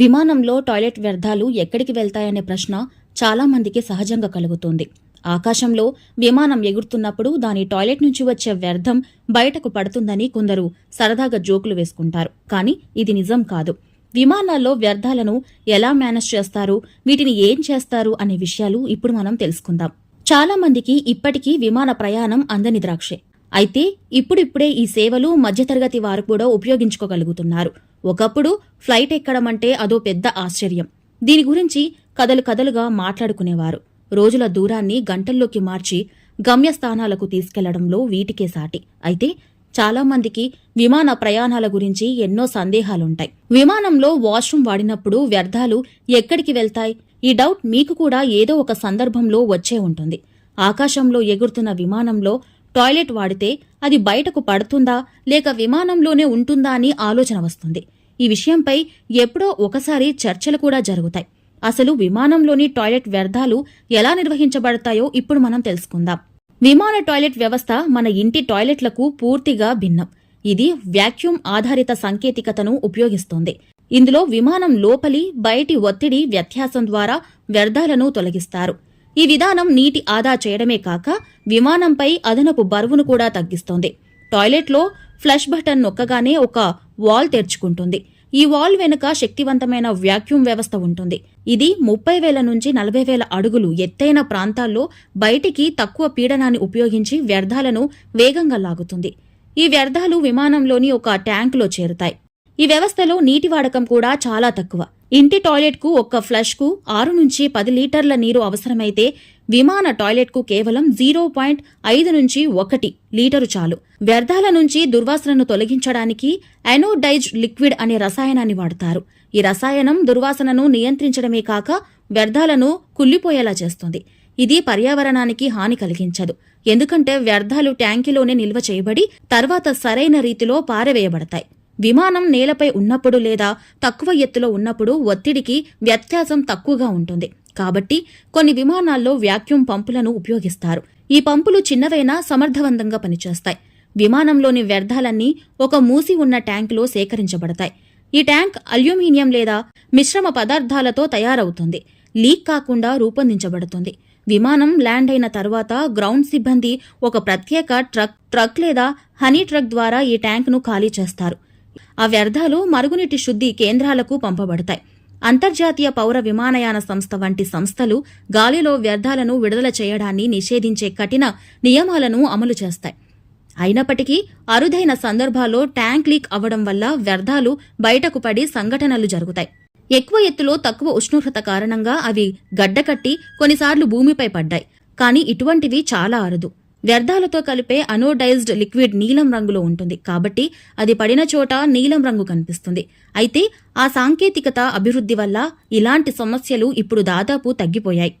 విమానంలో టాయిలెట్ వ్యర్థాలు ఎక్కడికి వెళ్తాయనే ప్రశ్న చాలామందికి సహజంగా కలుగుతుంది. ఆకాశంలో విమానం ఎగురుతున్నప్పుడు దాని టాయిలెట్ నుంచి వచ్చే వ్యర్థం బయటకు పడుతుందని కొందరు సరదాగా జోకులు వేసుకుంటారు. కానీ ఇది నిజం కాదు. విమానాల్లో వ్యర్థాలను ఎలా మేనేజ్ చేస్తారు వీటిని ఏం చేస్తారు అనే విషయాలు ఇప్పుడు మనం తెలుసుకుందాం. చాలా మందికి ఇప్పటికీ విమాన ప్రయాణం అందని ద్రాక్షే. అయితే ఇప్పుడిప్పుడే ఈ సేవలు మధ్యతరగతి వారు కూడా ఉపయోగించుకోగలుగుతున్నారు. ఒకప్పుడు ఫ్లైట్ ఎక్కడం అంటే అదో పెద్ద ఆశ్చర్యం. దీని గురించి కథలు కథలుగా మాట్లాడుకునేవారు. రోజుల దూరాన్ని గంటల్లోకి మార్చి గమ్యస్థానాలకు తీసుకెళ్ళడంలో వీటికే సాటి. అయితే చాలామందికి విమాన ప్రయాణాల గురించి ఎన్నో సందేహాలుంటాయి. విమానంలో వాష్రూమ్ వాడినప్పుడు వ్యర్థాలు ఎక్కడికి వెళ్తాయి? ఈ డౌట్ మీకు కూడా ఏదో ఒక సందర్భంలో వచ్చే ఉంటుంది. ఆకాశంలో ఎగురుతున్న విమానంలో టాయిలెట్ వాడితే అది బయటకు పడుతుందా? లేక విమానంలోనే ఉంటుందా అని ఆలోచన వస్తుంది. ఈ విషయంపై ఎప్పుడో ఒకసారి చర్చలు కూడా జరుగుతాయి. అసలు విమానంలోని టాయిలెట్ వ్యర్థాలు ఎలా నిర్వహించబడతాయో ఇప్పుడు మనం తెలుసుకుందాం. విమాన టాయిలెట్ వ్యవస్థ మన ఇంటి టాయిలెట్లకు పూర్తిగా భిన్నం. ఇది వ్యాక్యూమ్ ఆధారిత సాంకేతికతను ఉపయోగిస్తోంది. ఇందులో విమానం లోపలి బయటి ఒత్తిడి వ్యత్యాసం ద్వారా వ్యర్థాలను తొలగిస్తారు. ఈ విధానం నీటి ఆదా చేయడమే కాక విమానంపై అదనపు బరువును కూడా తగ్గిస్తోంది. టాయిలెట్లో ఫ్లష్ బటన్ నొక్కగానే ఒక వాల్ తెరుచుకుంటుంది. ఈ వాల్ వెనుక శక్తివంతమైన వ్యాక్యూమ్ వ్యవస్థ ఉంటుంది. ఇది ముప్పై వేల నుంచి నలభై వేల అడుగులు ఎత్తైన ప్రాంతాల్లో బయటికి తక్కువ పీడనాన్ని ఉపయోగించి వ్యర్థాలను వేగంగా లాగుతుంది. ఈ వ్యర్థాలు విమానంలోని ఒక ట్యాంకులో చేరుతాయి. ఈ వ్యవస్థలో నీటి వాడకం కూడా చాలా తక్కువ. ఇంటి టాయిలెట్కు ఒక్క ఫ్లష్కు ఆరు నుంచి పది లీటర్ల నీరు అవసరమైతే విమాన టాయిలెట్కు కేవలం జీరో పాయింట్ ఐదు నుంచి ఒకటి లీటరు చాలు. వ్యర్థాల నుంచి దుర్వాసనను తొలగించడానికి అనోడైజ్డ్ లిక్విడ్ అనే రసాయనాన్ని వాడతారు. ఈ రసాయనం దుర్వాసనను నియంత్రించడమే కాక వ్యర్థాలను కుళ్ళిపోయేలా చేస్తుంది. ఇది పర్యావరణానికి హాని కలిగించదు. ఎందుకంటే వ్యర్థాలు ట్యాంకిలోనే నిల్వ చేయబడి తర్వాత సరైన రీతిలో పారవేయబడతాయి. విమానం నేలపై ఉన్నప్పుడు లేదా తక్కువ ఎత్తులో ఉన్నప్పుడు ఒత్తిడికి వ్యత్యాసం తక్కువగా ఉంటుంది. కాబట్టి కొన్ని విమానాల్లో వ్యాక్యూమ్ పంపులను ఉపయోగిస్తారు. ఈ పంపులు చిన్నవైనా సమర్థవంతంగా పనిచేస్తాయి. విమానంలోని వ్యర్థాలన్నీ ఒక మూసి ఉన్న ట్యాంకులో సేకరించబడతాయి. ఈ ట్యాంక్ అల్యూమినియం లేదా మిశ్రమ పదార్థాలతో తయారవుతుంది. లీక్ కాకుండా రూపొందించబడుతుంది. విమానం ల్యాండ్ అయిన తర్వాత గ్రౌండ్ సిబ్బంది ఒక ప్రత్యేక ట్రక్ ట్రక్ లేదా హనీ ట్రక్ ద్వారా ఈ ట్యాంక్ను ఖాళీ చేస్తారు. ఆ వ్యర్థాలు మరుగునీటి శుద్ధి కేంద్రాలకు పంపబడతాయి. అంతర్జాతీయ పౌర విమానయాన సంస్థ వంటి సంస్థలు గాలిలో వ్యర్థాలను విడుదల చేయడాన్ని నిషేధించే కఠిన నియమాలను అమలు చేస్తాయి. అయినప్పటికీ అరుదైన సందర్భాల్లో ట్యాంక్ లీక్ అవ్వడం వల్ల వ్యర్థాలు బయటకు పడి సంఘటనలు జరుగుతాయి. ఎక్కువ ఎత్తులో తక్కువ ఉష్ణోగ్రత కారణంగా అవి గడ్డకట్టి కొన్నిసార్లు భూమిపై పడ్డాయి. కానీ ఇటువంటివి చాలా అరుదు. వ్యర్థాలతో కలిపే అనోడైజ్డ్ లిక్విడ్ నీలం రంగులో ఉంటుంది. కాబట్టి అది పడిన చోట నీలం రంగు కనిపిస్తుంది. అయితే ఆ సాంకేతికత అభివృద్ధి వల్ల ఇలాంటి సమస్యలు ఇప్పుడు దాదాపు తగ్గిపోయాయి.